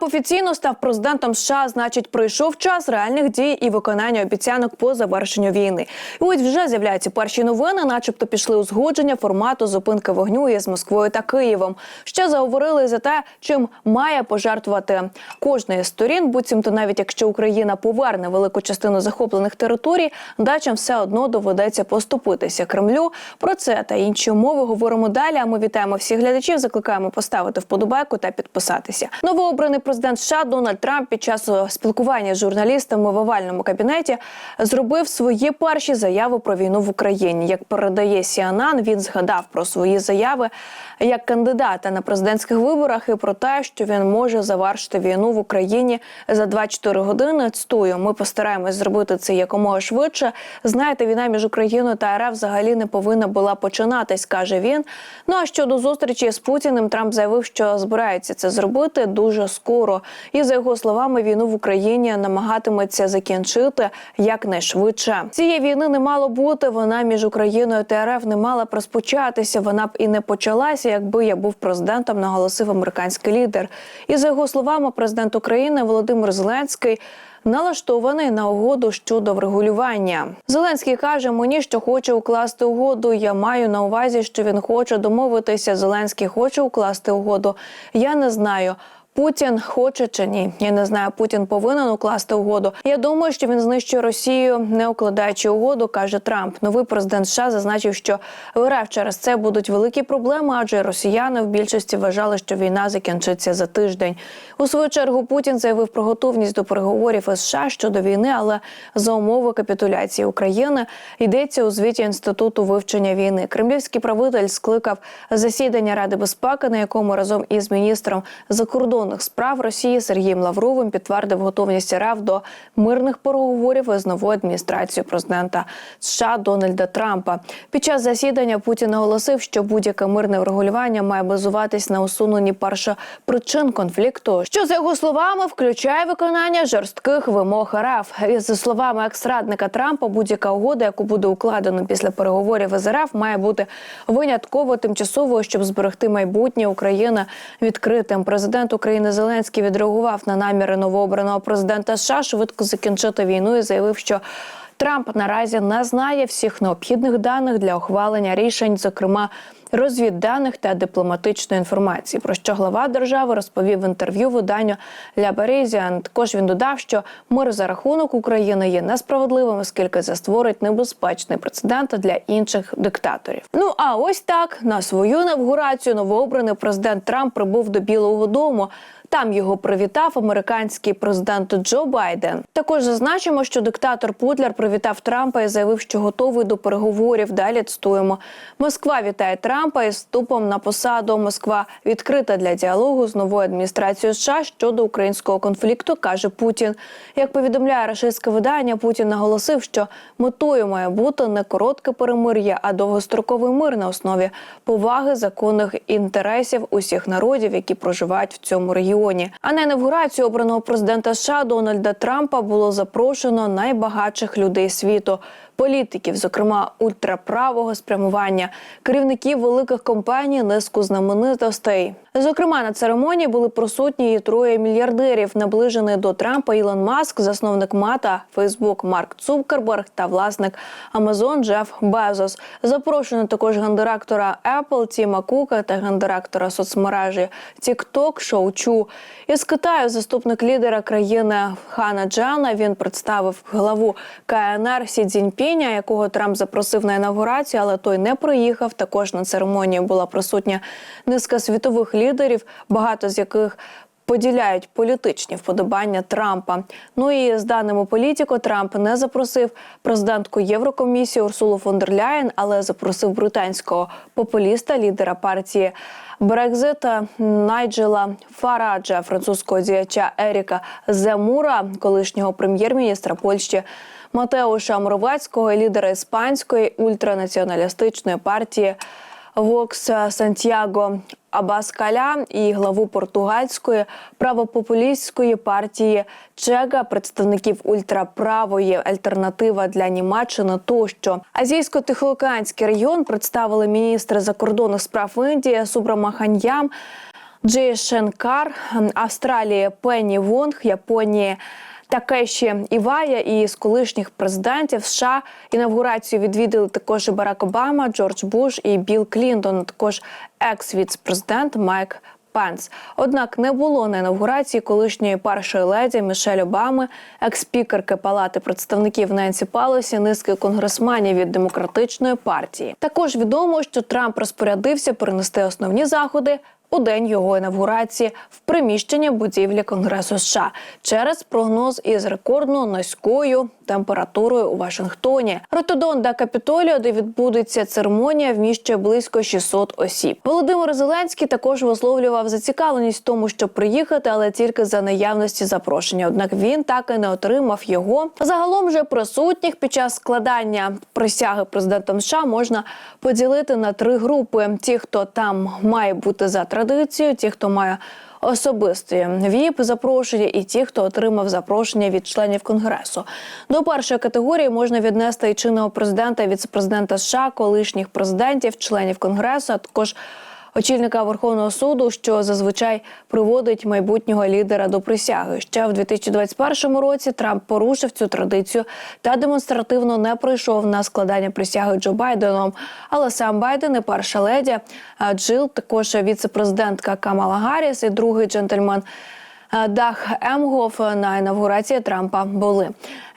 Трамп офіційно став президентом США, значить, пройшов час реальних дій і виконання обіцянок по завершенню війни. І ось вже з'являються перші новини, начебто пішли узгодження формату зупинки вогню із Москвою та Києвом. Ще заговорили за те, чим має пожертвувати кожна із сторін. Буцімто, навіть якщо Україна поверне велику частину захоплених територій, дачам все одно доведеться поступитися Кремлю. Про це та інші умови говоримо далі. А ми вітаємо всіх глядачів. Закликаємо поставити вподобайку та підписатися. Новообраний президент США Дональд Трамп під час е, спілкування з журналістами в овальному кабінеті зробив свої перші заяви про війну в Україні. Як передає CNN, він згадав про свої заяви як кандидата на президентських виборах і про те, що він може завершити війну в Україні за 24 години. Цитую, ми постараємось зробити це якомога швидше. Знаєте, війна між Україною та РФ взагалі не повинна була починатись, каже він. Ну а щодо зустрічі з Путіним, Трамп заявив, що збирається це зробити дуже скоро. І за його словами, війну в Україні намагатиметься закінчити якнайшвидше. Цієї війни не мало бути. Вона між Україною та РФ не мала б розпочатися. Вона б і не почалася, якби я був президентом, наголосив американський лідер. І за його словами, президент України Володимир Зеленський. Налаштований на угоду щодо врегулювання. Зеленський каже мені, що хоче укласти угоду. Я маю на увазі, що він хоче домовитися. Зеленський хоче укласти угоду. Я не знаю. Путін хоче чи ні? Я не знаю. Путін повинен укласти угоду. Я думаю, що він знищує Росію, не укладаючи угоду, каже Трамп. Новий президент США зазначив, що РФ через це будуть великі проблеми, адже росіяни в більшості вважали, що війна закінчиться за тиждень. У свою чергу Путін заявив про готовність до переговорів із США щодо війни, але за умови капітуляції України йдеться у звіті інституту вивчення війни. Кремлівський правитель скликав засідання Ради безпеки, на якому разом із міністром закордонних справ Росії Сергієм Лавровим підтвердив готовність РФ до мирних переговорів із новою адміністрацією президента США Дональда Трампа. Під час засідання Путін наголосив, що будь-яке мирне врегулювання має базуватись на усуненні першопричин конфлікту, що за його словами включає виконання жорстких вимог РФ. І за словами екс-радника Трампа, будь-яка угода, яку буде укладено після переговорів із РФ, має бути винятково тимчасовою, щоб зберегти майбутнє України відкритим. Президент України Зеленський відреагував на наміри новообраного президента США швидко закінчити війну і заявив, що Трамп наразі не знає всіх необхідних даних для ухвалення рішень, зокрема розвідданих та дипломатичної інформації, про що глава держави розповів в інтерв'ю виданню Ля Березіан. Також він додав, що мир за рахунок України є несправедливим, оскільки це створить небезпечний прецедент для інших диктаторів. Ну а ось так на свою інавгурацію новообраний президент Трамп прибув до Білого Дому. Там його привітав американський президент Джо Байден. Також зазначимо, що диктатор Путляр привітав Трампа і заявив, що готовий до переговорів. Далі цитуємо. Москва вітає Трампа із вступом на посаду. Москва відкрита для діалогу з новою адміністрацією США щодо українського конфлікту, каже Путін. Як повідомляє рашистське видання, Путін наголосив, що метою має бути не коротке перемир'я, а довгостроковий мир на основі поваги законних інтересів усіх народів, які проживають в цьому регіоні. А на інавгурацію обраного президента США Дональда Трампа було запрошено найбагатших людей світу. Політиків, зокрема ультраправого спрямування, керівників великих компаній, низку знаменитостей. Зокрема, на церемонії були присутні і троє мільярдерів, наближений до Трампа Ілон Маск, засновник Мата, Фейсбук Марк Цукерберг та власник Амазон Джеф Безос. Запрошено також гендиректора Apple Тіма Кука та гендиректора соцмережі TikTok Шоу Чу. Із Китаю заступник лідера країни Хана Джана він представив главу КНР Сі Цзіньпіня, якого Трамп запросив на інавгурацію, але той не приїхав. Також на церемонії була присутня низка світових лідерів, багато з яких поділяють політичні вподобання Трампа. Ну і з даними політико, Трамп не запросив президентку Єврокомісії Урсулу фон дер Ляєн, але запросив британського популіста, лідера партії. Брекзита Найджела Фараджа, французького діяча Еріка Земура, колишнього прем'єр-міністра Польщі Матеуша Моровецького, лідера іспанської ультранаціоналістичної партії Вокс Сантьяго Абаскаля і главу португальської правопопулістської партії Чега, представників ультраправої альтернатива для Німеччини. Тощо азійсько-тихоокеанський регіон представили міністри закордонних справ Індії Субрамаханьям. Джей Шенкар, Австралії Пенні Вонг, Японії. Такеші Івая і з колишніх президентів США інавгурацію відвідали також і Барак Обама, Джордж Буш і Білл Клінтон. Також екс-віцпрезидент Майк Пенс. Однак не було на інавгурації колишньої першої леді Мішель Обами, екс-спікерки Палати представників Ненсі Палосі, низки конгресменів від демократичної партії. Також відомо, що Трамп розпорядився перенести основні заходи. У день його інавгурації в приміщення будівлі Конгресу США через прогноз із рекордно низькою температурою у Вашингтоні. Ротодон до Капітолію, де відбудеться церемонія, вміщує близько 600 осіб. Володимир Зеленський також висловлював зацікавленість в тому, щоб приїхати, але тільки за наявності запрошення. Однак він так і не отримав його. Загалом же присутніх під час складання присяги президентом США можна поділити на три групи: ті, хто там має бути за традицією, ті, хто має особисті ВІП запрошення, і ті, хто отримав запрошення від членів конгресу. До першої категорії можна віднести і чинного президента, віцепрезидента США, колишніх президентів, членів конгресу, а також очільника Верховного суду, що зазвичай приводить майбутнього лідера до присяги. Ще в 2021 році Трамп порушив цю традицію та демонстративно не прийшов на складання присяги Джо Байденом. Але сам Байден і перша леді Джил, також віцепрезидентка Камала Гарріс і другий джентльмен. Е, Дах Емгоф на інавгурації Трампа були.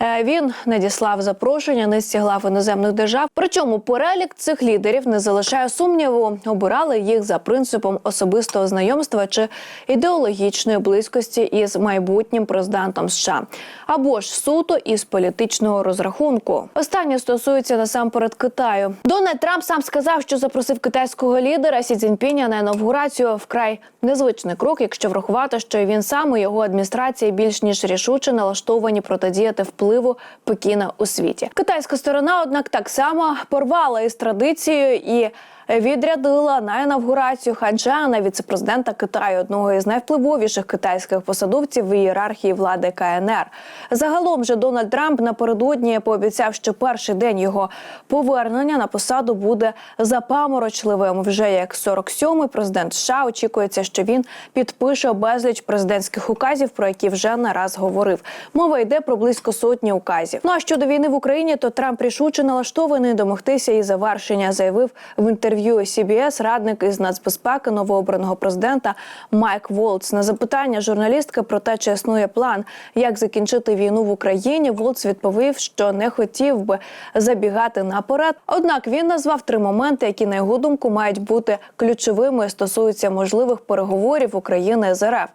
Е, Він надіслав запрошення низці глав іноземних держав. Причому перелік цих лідерів не залишає сумніву. Обирали їх за принципом особистого знайомства чи ідеологічної близькості із майбутнім президентом США або ж суто із політичного розрахунку. Останнє стосується насамперед Китаю. Дональд Трамп сам сказав, що запросив китайського лідера Сі Цзіньпіня на інавгурацію вкрай незвичний крок, якщо врахувати, що він сам і його адміністрація більш ніж рішуче налаштовані протидіяти впливу Пекіна у світі. Китайська сторона, однак, так само порвала із традицією і. Відрядила на інавгурацію Ханчана, віцепрезидента Китаю, одного із найвпливовіших китайських посадовців в ієрархії влади КНР. Загалом же Дональд Трамп напередодні пообіцяв, що перший день його повернення на посаду буде запаморочливим. Вже як 47-й президент США очікується, що він підпише безліч президентських указів, про які вже не раз говорив. Мова йде про близько сотні указів. Ну а щодо війни в Україні, то Трамп рішуче налаштований домогтися і завершення, заявив в інтерв'ю CBS радник із нацбезпеки новообраного президента Майк Волц. На запитання журналістки про те, чи існує план, як закінчити війну в Україні. Волц відповів, що не хотів би забігати наперед. Однак він назвав три моменти, які на його думку мають бути ключовими і стосуються можливих переговорів України з РФ.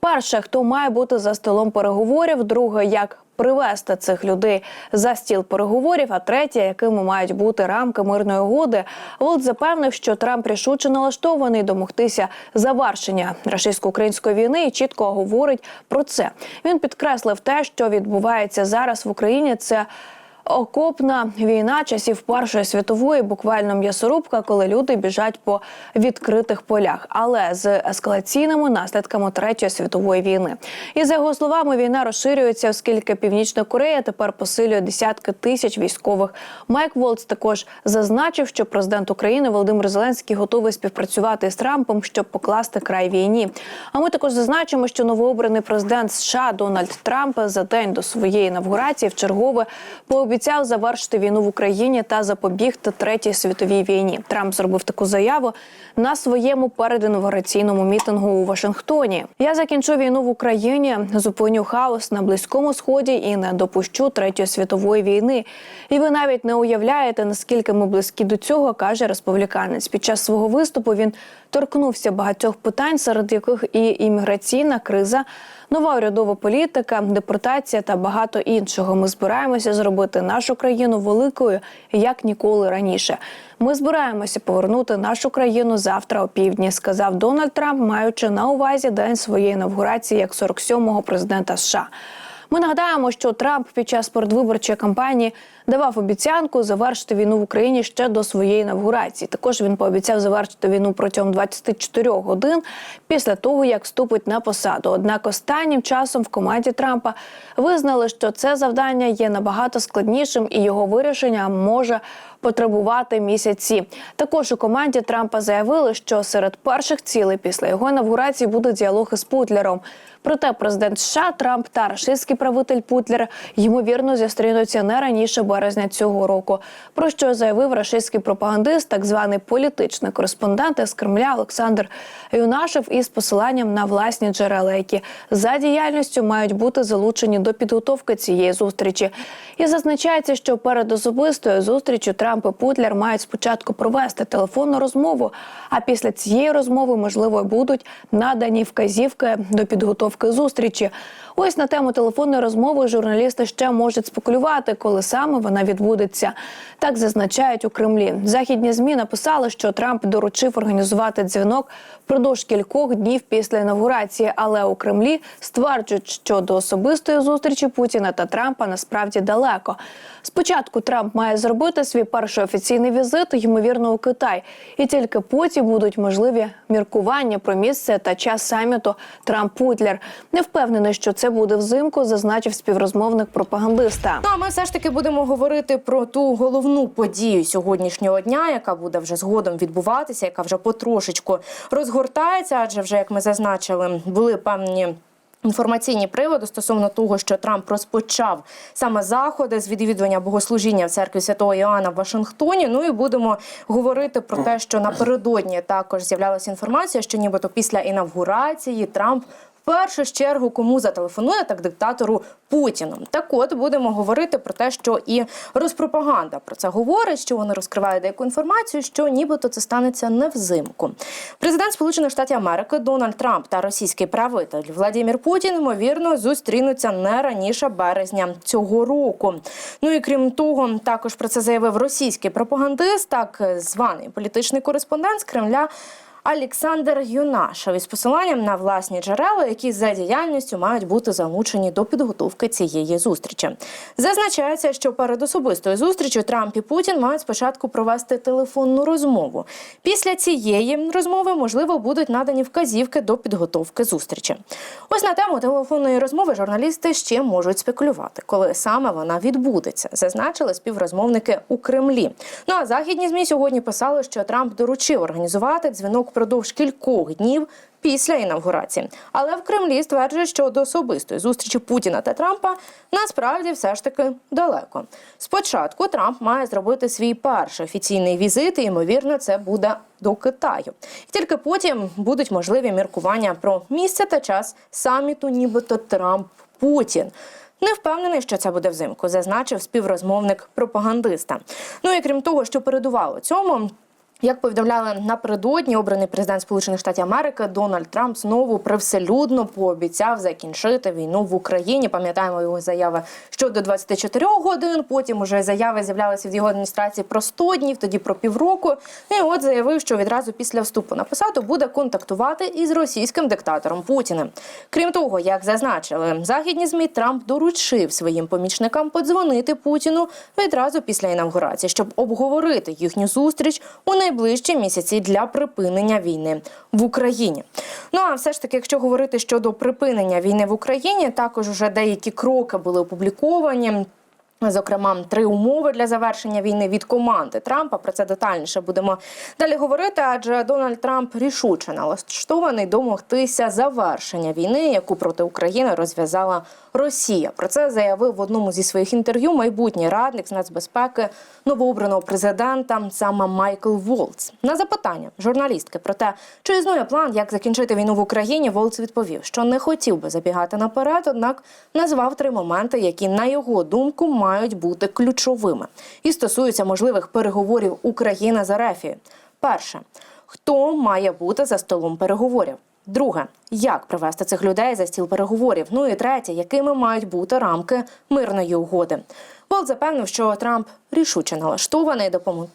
Перше, хто має бути за столом переговорів, друге, як привести цих людей за стіл переговорів. А третє, якими мають бути рамки мирної угоди. Волт запевнив, що Трамп рішуче налаштований домогтися завершення рашистсько-української війни і чітко говорить про це. Він підкреслив те, що відбувається зараз в Україні. Це Окопна війна часів Першої світової, буквально м'ясорубка, коли люди біжать по відкритих полях, але з ескалаційними наслідками третьої світової війни. І за його словами, війна розширюється, оскільки Північна Корея тепер посилює десятки тисяч військових. Майк Волц також зазначив, що президент України Володимир Зеленський готовий співпрацювати з Трампом, щоб покласти край війні. А ми також зазначимо, що новообраний президент США Дональд Трамп за день до своєї інавгурації в чергове пообіцяв завершити війну в Україні та запобігти третій світовій війні. Трамп зробив таку заяву на своєму передінавгураційному мітингу у Вашингтоні. Я закінчу війну в Україні, зупиню хаос на близькому сході і не допущу третьої світової війни. І ви навіть не уявляєте, наскільки ми близькі до цього, каже республіканець. Під час свого виступу він торкнувся багатьох питань, серед яких і імміграційна криза, нова урядова політика, депортація та багато іншого. Ми збираємося зробити нашу країну великою як ніколи раніше. Ми збираємося повернути нашу країну завтра о півдні, сказав Дональд Трамп, маючи на увазі день своєї інавгурації як 47-го президента США. Ми нагадаємо, що Трамп під час передвиборчої кампанії давав обіцянку завершити війну в Україні ще до своєї інавгурації. Також він пообіцяв завершити війну протягом 24 годин після того, як вступить на посаду. Однак останнім часом в команді Трампа визнали, що це завдання є набагато складнішим, і його вирішення може потребувати місяці. Також у команді Трампа заявили, що серед перших цілей після його інавгурації буде діалог із Путлером. Проте президент США Трамп та рашистський правитель Путлер ймовірно зустрінуться не раніше березня цього року. Про що заявив рашистський пропагандист, так званий політичний кореспондент із Кремля Олександр Юнашев із посиланням на власні джерела, які за діяльністю мають бути залучені до підготовки цієї зустрічі. І зазначається, що перед особистою зустрічю Трамп і Путлер мають спочатку провести телефонну розмову. А після цієї розмови можливо будуть надані вказівки до підготовки зустрічі. Ось на тему телефонної розмови журналісти ще можуть спекулювати, коли саме вона відбудеться. Так зазначають у Кремлі. Західні змі написали, що Трамп доручив організувати дзвінок впродовж кількох днів після інавгурації. Але у Кремлі стверджують, що до особистої зустрічі Путіна та Трампа насправді далеко. Спочатку Трамп має зробити свій перший офіційний візит, ймовірно, у Китай, і тільки потім будуть можливі міркування про місце та час саміту Трамп-Путлер. Не впевнений, що це буде взимку, зазначив співрозмовник пропагандиста. Ну а ми все ж таки будемо говорити про ту головну подію сьогоднішнього дня, яка буде вже згодом відбуватися, яка вже потрошечку розгортається, адже вже як ми зазначили, були певні. Інформаційні приводи стосовно того, що Трамп розпочав саме заходи з відвідування богослужіння в церкві святого Іоанна в Вашингтоні. Ну і будемо говорити про те, що напередодні також з'являлася інформація, що нібито після інавгурації Трамп першу чергу кому зателефонує так диктатору Путіну. Так от будемо говорити про те, що і розпропаганда про це говорить, що вони розкривають деяку інформацію, що нібито це станеться не взимку. Президент Сполучених Штатів Америки Дональд Трамп та російський правитель Владимир Путін ймовірно зустрінуться не раніше березня цього року. Ну і крім того, також про це заявив російський пропагандист, так званий політичний кореспондент з Кремля. Олександр Юнашев із посиланням на власні джерела, які за діяльністю мають бути залучені до підготовки цієї зустрічі. Зазначається, що перед особистою зустрічю Трамп і Путін мають спочатку провести телефонну розмову. Після цієї розмови можливо будуть надані вказівки до підготовки зустрічі. Ось на тему телефонної розмови журналісти ще можуть спекулювати, коли саме вона відбудеться, зазначили співрозмовники у Кремлі. Ну а західні змі сьогодні писали, що Трамп доручив організувати дзвінок впродовж кількох днів. Після інавгурації, але в Кремлі стверджують, що до особистої зустрічі Путіна та Трампа насправді все ж таки далеко. Спочатку Трамп має зробити свій перший офіційний візит, і ймовірно, це буде до Китаю. І тільки потім будуть можливі міркування про місце та час саміту, нібито Трамп Путін. Не впевнений, що це буде взимку, зазначив співрозмовник пропагандиста. Ну і крім того, що передувало цьому. Як повідомляли напередодні, обраний президент Сполучених Штатів Америки Дональд Трамп знову привселюдно пообіцяв закінчити війну в Україні. Пам'ятаємо його заяви щодо 24 годин. Потім уже заяви з'являлися від його адміністрації про 100 днів, тоді про півроку. І от заявив, що відразу після вступу на посаду буде контактувати із російським диктатором Путіним. Крім того, як зазначили західні змі, Трамп доручив своїм помічникам подзвонити Путіну відразу після інавгурації, щоб обговорити їхню зустріч у найближчі місяці для припинення війни в Україні. Ну а все ж таки, якщо говорити щодо припинення війни в Україні, також вже деякі кроки були опубліковані. Зокрема, три умови для завершення війни від команди Трампа. Про це детальніше будемо далі говорити. Адже Дональд Трамп рішуче налаштований домогтися завершення війни, яку проти України розв'язала Росія. Про це заявив в одному зі своїх інтерв'ю майбутній радник з нацбезпеки новообраного президента саме Майкл Волц. На запитання журналістки про те, чи існує план, як закінчити війну в Україні, Волц відповів, що не хотів би забігати наперед, однак назвав три моменти, які на його думку мають бути ключовими і стосуються можливих переговорів України з Арефією. Перше, хто має бути за столом переговорів? Друге, як привести цих людей за стіл переговорів. Ну і третє, якими мають бути рамки мирної угоди. Болт запевнив, що Трамп рішуче налаштований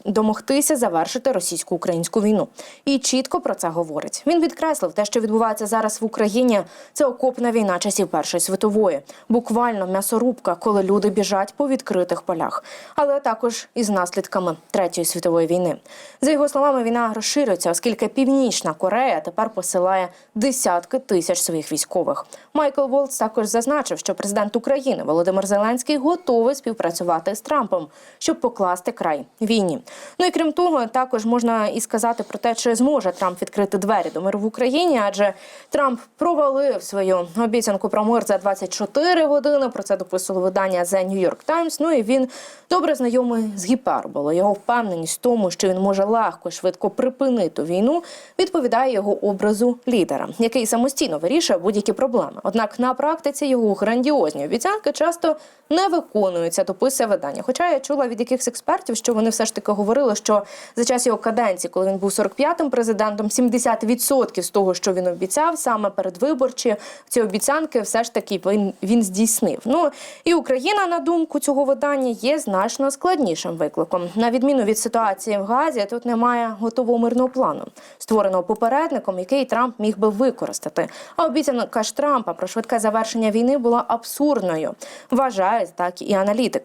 домогтися завершити російсько-українську війну, і чітко про це говорить. Він підкреслив те, що відбувається зараз в Україні. Це окопна війна часів Першої світової, буквально м'ясорубка, коли люди біжать по відкритих полях, але також із наслідками третьої світової війни. За його словами, війна розширюється, оскільки Північна Корея тепер посилає десятки тисяч своїх військових. Майкл Волц також зазначив, що президент України Володимир Зеленський готовий співпрацювати з Трампом, щоб покласти край війні. Ну і крім того, також можна і сказати про те, чи зможе Трамп відкрити двері до миру в Україні, адже Трамп провалив свою обіцянку про мир за 24 години. Про це дописувало видання The New York Times. Ну і він добре знайомий з гіперболою. Його впевненість в тому, що він може легко швидко припинити війну, відповідає його образу лідера, який самостійно вирішує будь-які проблеми. Однак на практиці його грандіозні обіцянки часто не виконуються, дописує видання. Хоча я чула від якихось експертів, що вони все ж таки говорили, що за час його каденції, коли він був 45-м президентом, 70% з того, що він обіцяв, саме передвиборчі ці обіцянки, все ж таки він, він здійснив. Ну і Україна, на думку цього видання, є значно складнішим викликом. На відміну від ситуації в Газі, тут немає готового мирного плану, створеного попередником, який Трамп міг би використати. А обіцянка ж Трампа про швидке завершення війни була абсурдною. Вважають так і аналітики.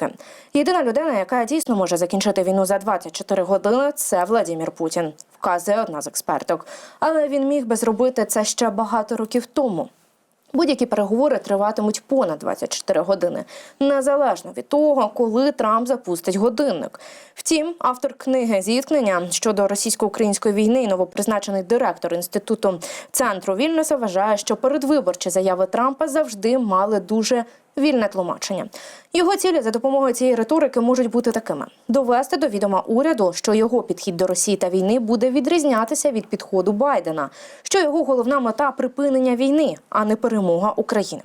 Єдина людина, яка дійсно може закінчити війну за 24 години, це Владимир Путін, вказує одна з експерток. Але він міг би зробити це ще багато років тому. Будь-які переговори триватимуть понад 24 години, незалежно від того, коли Трамп запустить годинник. Втім, автор книги зіткнення щодо російсько-української війни, і новопризначений директор інституту центру Вільнюса, вважає, що передвиборчі заяви Трампа завжди мали дуже вільне тлумачення. Його цілі за допомогою цієї риторики можуть бути такими: довести до відома уряду, що його підхід до Росії та війни буде відрізнятися від підходу Байдена, що його головна мета припинення війни, а не перемога України.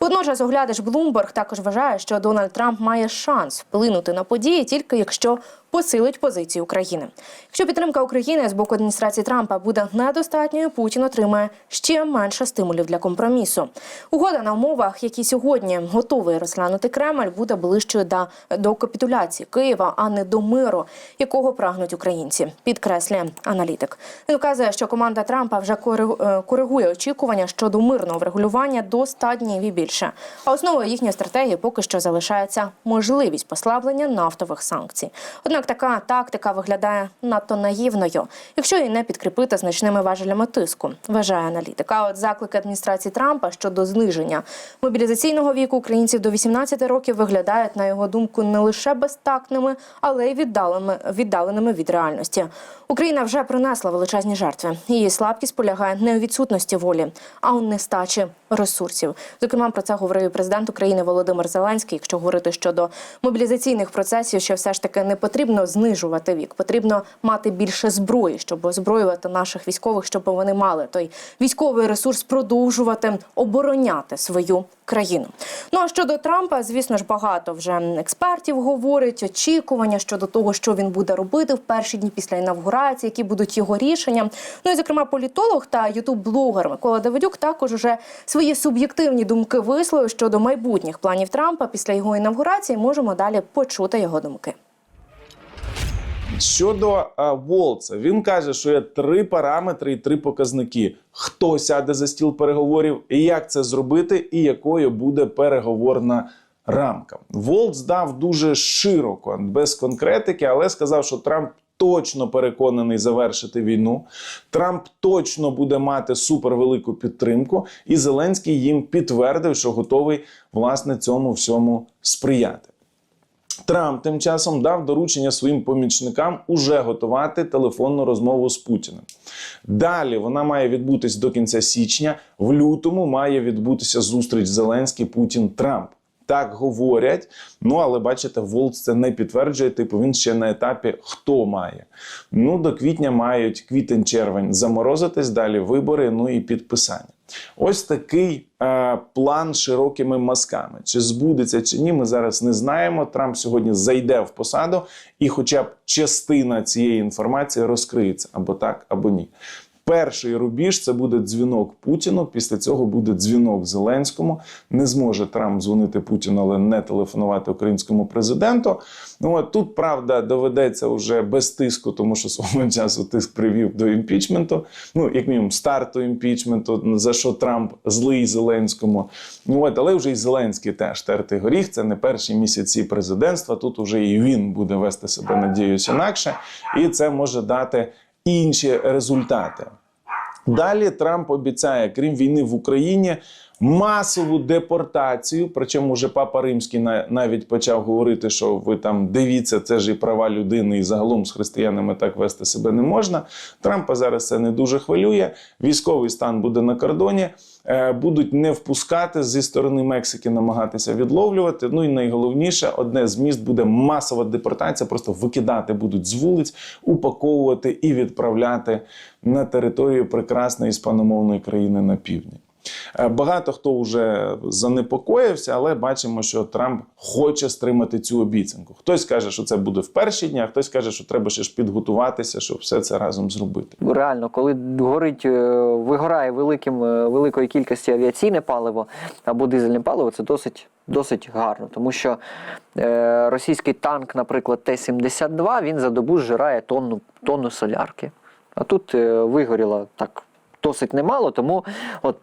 Водночас, оглядач Блумберг також вважає, що Дональд Трамп має шанс вплинути на події тільки якщо посилить позиції України. Якщо підтримка України з боку адміністрації Трампа буде недостатньою, Путін отримає ще менше стимулів для компромісу. Угода на умовах, які сьогодні готовий розглянути Кремль, буде ближчою до, до капітуляції Києва, а не до миру, якого прагнуть українці. Підкреслює аналітик. Він вказує, що команда Трампа вже е, коригує очікування щодо мирного врегулювання до 100 днів і більше. А основою їхньої стратегії поки що залишається можливість послаблення нафтових санкцій. Однак така тактика виглядає надто наївною, якщо її не підкріпити значними важелями тиску, вважає аналітик. А от заклики адміністрації Трампа щодо зниження мобілізаційного віку українців до 18 років виглядають, на його думку, не лише безтактними, але й віддаленими, віддаленими від реальності. Україна вже принесла величезні жертви. Її слабкість полягає не у відсутності волі, а у нестачі ресурсів. Зокрема, про це говорив президент України Володимир Зеленський. Якщо говорити щодо мобілізаційних процесів, що все ж таки не потрібно знижувати вік, потрібно мати більше зброї, щоб озброювати наших військових, щоб вони мали той військовий ресурс продовжувати обороняти свою країну. Ну а щодо Трампа, звісно ж, багато вже експертів говорить очікування щодо того, що він буде робити в перші дні після інавгурації, які будуть його рішення. Ну і зокрема, політолог та ютуб-блогер Микола Давидюк також уже свої суб'єктивні думки висловив щодо майбутніх планів Трампа після його інавгурації. Можемо далі почути його думки. Щодо Волца, він каже, що є три параметри і три показники: хто сяде за стіл переговорів, і як це зробити, і якою буде переговорна рамка. Волц дав дуже широко, без конкретики, але сказав, що Трамп. Точно переконаний завершити війну. Трамп точно буде мати супервелику підтримку, і Зеленський їм підтвердив, що готовий власне цьому всьому сприяти. Трамп тим часом дав доручення своїм помічникам уже готувати телефонну розмову з Путіним. Далі вона має відбутись до кінця січня. В лютому має відбутися зустріч Зеленський Путін Трамп. Так говорять. Ну але бачите, Волц це не підтверджує. Типу він ще на етапі хто має. Ну до квітня мають квітень-червень заморозитись. Далі вибори. Ну і підписання. Ось такий е, план широкими мазками. Чи збудеться чи ні, ми зараз не знаємо. Трамп сьогодні зайде в посаду, і хоча б частина цієї інформації розкриється або так, або ні. Перший рубіж це буде дзвінок Путіну. Після цього буде дзвінок Зеленському. Не зможе Трамп дзвонити Путіну, але не телефонувати українському президенту. Ну от тут правда доведеться вже без тиску, тому що свого часу тиск привів до імпічменту. Ну як мінімум старту імпічменту, за що Трамп злий Зеленському. Ну от, але вже і Зеленський теж тертий горіх. Це не перші місяці президентства. Тут уже і він буде вести себе, надіюсь, інакше, і це може дати інші результати. Далі Трамп обіцяє, крім війни в Україні, масову депортацію. Причому вже папа римський на- навіть почав говорити, що ви там дивіться, це ж і права людини, і загалом з християнами так вести себе не можна. Трампа зараз це не дуже хвилює. Військовий стан буде на кордоні. Е, Будуть не впускати зі сторони Мексики, намагатися відловлювати. Ну і найголовніше, одне з міст буде масова депортація. Просто викидати будуть з вулиць, упаковувати і відправляти на територію прекрасної іспаномовної країни на півдні. Е, Багато хто вже занепокоївся, але бачимо, що Трамп хоче стримати цю обіцянку. Хтось каже, що це буде в перші дні, а хтось каже, що треба ще ж підготуватися, щоб все це разом зробити. Реально, коли горить, е, вигорає великим, е, великої кількості авіаційне паливо або дизельне паливо, це досить, досить гарно. Тому що е, російський танк, наприклад, Т-72, він за добу зжирає тонну, тонну солярки. А тут е, вигоріло так досить немало, тому от.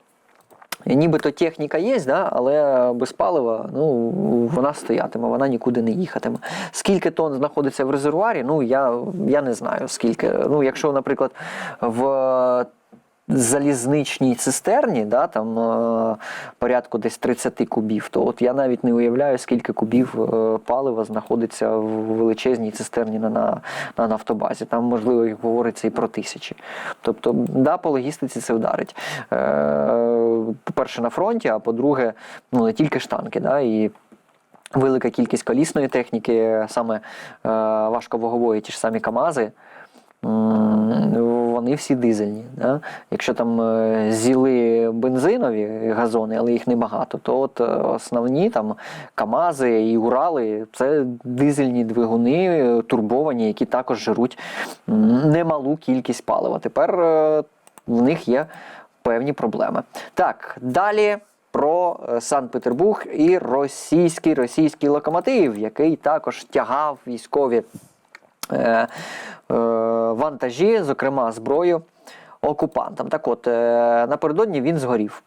Нібито техніка є, да, але без палива ну, вона стоятиме, вона нікуди не їхатиме. Скільки тонн знаходиться в резервуарі, ну я, я не знаю скільки. Ну, якщо, наприклад, в залізничній цистерні, да, там е, порядку десь 30 кубів, то от я навіть не уявляю, скільки кубів е, палива знаходиться в величезній цистерні на, на, на нафтобазі. Там, можливо, як говориться і про тисячі. Тобто, да, по логістиці це вдарить. Е, по-перше, на фронті, а по-друге, ну не тільки ж танки, да, і велика кількість колісної техніки, саме е, важковагової, ті ж самі КАМАЗи. Вони всі дизельні. Да? Якщо там е, зіли бензинові газони, але їх небагато, то от е, основні там КАМАЗи і Урали це дизельні двигуни, е, турбовані, які також жируть немалу кількість палива. Тепер в них є певні проблеми. Так, далі про Санкт-Петербург і російський російський локомотив, який також тягав військові вантажі, зокрема зброю окупантам. Так от, е, напередодні він згорів.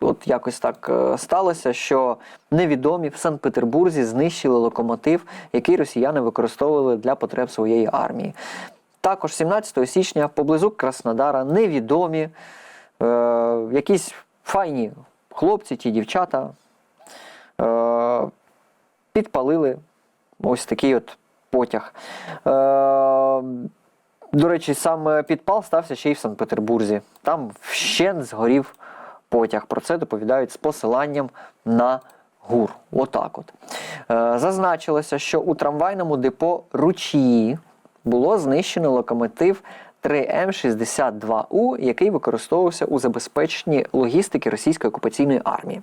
От якось так е, сталося, що невідомі в Санкт-Петербурзі знищили локомотив, який росіяни використовували для потреб своєї армії. Також 17 січня поблизу Краснодара невідомі е, якісь файні хлопці чи дівчата е, підпалили ось такий от потяг. Е, до речі, сам підпал стався ще й в Санкт-Петербурзі. Там вщент згорів потяг. Про це доповідають з посиланням на ГУР. Отак от. Е, зазначилося, що у трамвайному депо Ручії було знищено локомотив 3М62У, який використовувався у забезпеченні логістики російської окупаційної армії.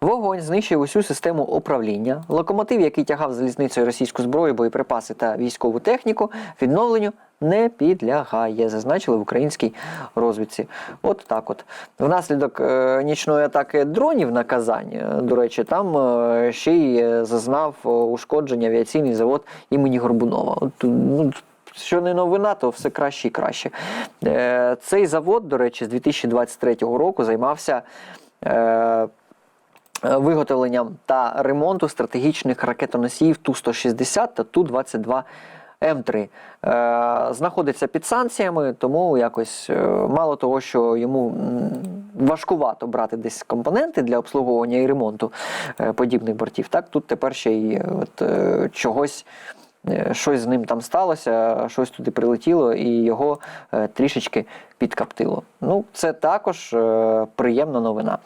Вогонь знищив усю систему управління. Локомотив, який тягав залізницею російську зброю, боєприпаси та військову техніку, відновленню не підлягає, зазначили в українській розвідці. От так от. Внаслідок е, нічної атаки дронів на Казань, е, до речі, там е, ще й е, зазнав е, ушкодження авіаційний завод імені Горбунова. От, ну, що не новина, то все краще і краще. Е, цей завод, до речі, з 2023 року займався. Е, виготовленням та ремонту стратегічних ракетоносіїв Ту-160 та Ту-22 М3. Е, знаходиться під санкціями, тому якось е, мало того, що йому важкувато брати десь компоненти для обслуговування і ремонту е, подібних бортів. Так тут тепер ще й е, от, е, чогось. е, Щось з ним там сталося, щось туди прилетіло, і його е, трішечки підкаптило. Ну, це також е, приємна новина.